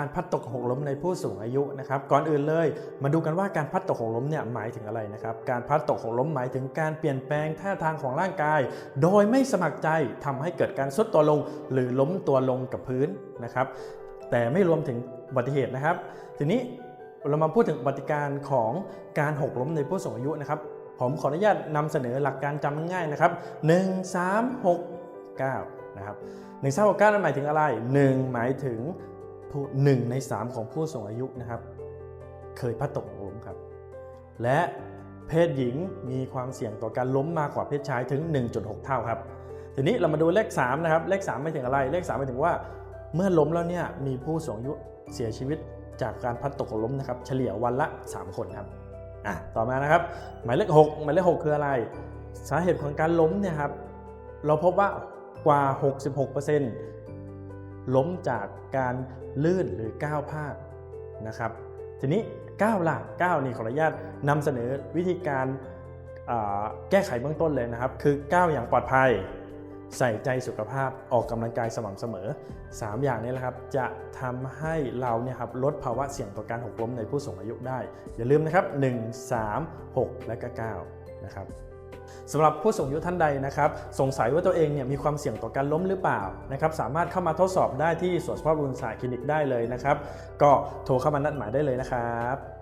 การพัดตกหกล้มในผู้สูงอายุนะครับก่อนอื่นเลย มาดูกันว่าการพัดตกหกล้มเนี่ยหมายถึงอะไรนะครับการพัดตกหกล้มหมายถึงการเปลี่ยนแปลงท่าทางของร่างกาย โดยไม่สมัครใจทำให้เกิดการซุดตัวลง หรือล้มตัวลงกับพื้นนะครับแต่ไม่รวมถึงอุบัติเหตุนะครับ ทีนี้เรามาพูดถึงอุบัติการของการหกล้มในผู้สูงอายุนะครับ ผมขออนุญาตนำเสนอหลักการจำง่ายๆนะครับ1 3 6 9นะครับ1 3 6 9นั้นหมายถึงอะไร 1 หมายถึง ผู้หนึ่งใน3ของผู้สูงอายุนะครับ เคยพัดตกหล้มครับ และเพศหญิงมีความเสี่ยงต่อการล้มมากกว่าเพศชายถึง 1.6 เท่าครับ ทีนี้เรามาดูเลข3นะครับ เลข3หมายถึงอะไร เลข3หมายถึงว่า เมื่อล้มแล้วเนี่ยมีผู้สูงอายุเสียชีวิตจากการพัดตกหกล้มนะครับ เฉลี่ยวันละ 3 คนครับ อะ ต่อมานะครับ หมายเลข 6 หมายเลข 6 คืออะไร สาเหตุของการล้มเนี่ยครับ เราพบว่ากว่า 66% ล้มจากการลื่นหรือก้าวพลาดนะครับ ทีนี้ก้าวล่ะก้าวนี่ขออนุญาตนำเสนอวิธีการแก้ไขเบื้องต้นเลยนะครับ คือก้าวอย่างปลอดภัย ใส่ใจสุขภาพออกกำลังกายสม่ำเสมอ 3 อย่างนี้แหละครับจะทำให้เราเนี่ยครับลดภาวะเสี่ยงต่อการหกล้มในผู้สูงอายุได้ อย่าลืมนะครับ 1 3 6 และก็9นะครับ สำหรับผู้สูงอายุท่านใดนะครับสงสัยว่าตัวเองเนี่ยมีความเสี่ยงต่อการล้มหรือเปล่านะครับสามารถเข้ามาทดสอบได้ที่สวนสภาพบุญศาสตร์คลินิกได้เลยนะครับ ก็โทรเข้ามานัดหมายได้เลยนะครับ